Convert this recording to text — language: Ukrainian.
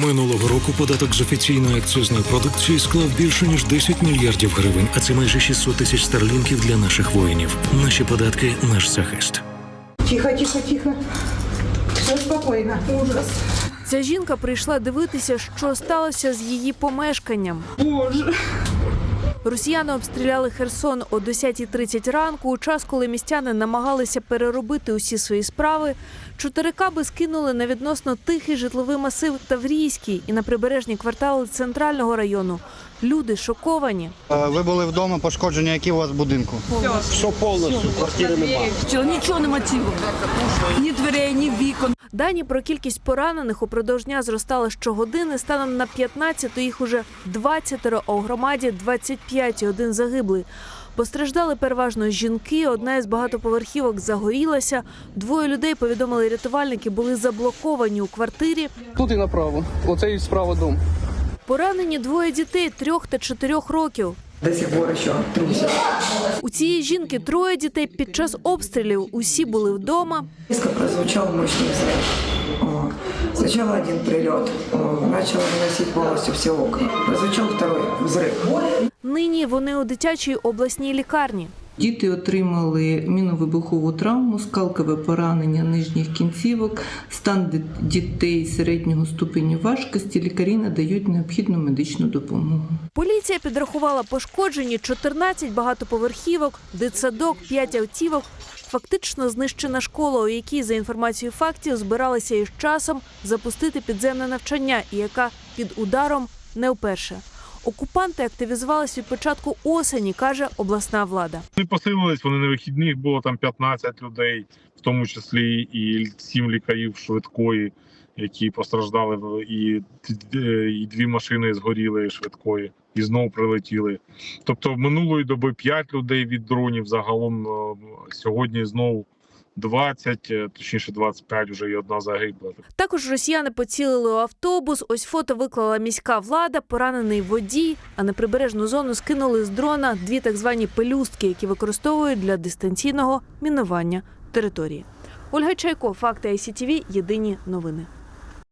Минулого року податок з офіційної акцизної продукції склав більше ніж 10 мільярдів гривень, а це майже 600 тисяч старлінків для наших воїнів. Наші податки наш захист. Тихо, тихо, тихо. Все спокійно. Ужас. Ця жінка прийшла дивитися, що сталося з її помешканням. Боже. Росіяни обстріляли Херсон о 10.30 ранку, у час, коли містяни намагалися переробити усі свої справи. Чотири каби скинули на відносно тихий житловий масив Таврійський і на прибережні квартали центрального району. Люди шоковані. Е, Ви були вдома, пошкодження, які у вас в будинку? Все, нічого нема цілого. Ні дверей, ні вікон. Дані про кількість поранених упродовж дня зростали щогодини. Станом на 15 їх уже 20, а у громаді 25 і один загиблий. Постраждали переважно жінки. Одна із багатоповерхівок загорілася. Двоє людей, повідомили рятувальники, були заблоковані у квартирі. Тут і направо. Оце і справа дом. Поранені двоє дітей трьох та чотирьох років. До сих пор еще трусит. У цієї жінки троє дітей під час обстрілів. Усі були вдома. Резко прозвучал мощный взрыв. О, Сначала один прилет, о, начал выносить полностью все окна. Прозвучал второй взрыв. Нині вони у дитячій обласній лікарні. Діти отримали міновибухову травму, скалкове поранення нижніх кінцівок, стан дітей середнього ступеню важкості. Лікарі надають необхідну медичну допомогу. Поліція підрахувала пошкоджені 14 багатоповерхівок, дитсадок, 5 автівок. Фактично знищена школа, у якій, за інформацією фактів, збиралися із часом запустити підземне навчання, і яка під ударом не вперше. Окупанти активізувалися від початку осені, каже обласна влада. Вони посилились, вони на вихідних було там 15 людей, в тому числі і 7 лікарів швидкої, які постраждали, і, і дві машини згоріли швидкої і знову прилетіли. Тобто минулої доби 5 людей від дронів, загалом е, сьогодні знову 20, е, точніше 25, вже і одна загибла. Також росіяни поцілили у автобус. Ось фото виклала міська влада, поранений водій. А на прибережну зону скинули з дрона дві так звані пелюстки, які використовують для дистанційного мінування території. Ольга Чайко, факти ICTV, Єдині новини.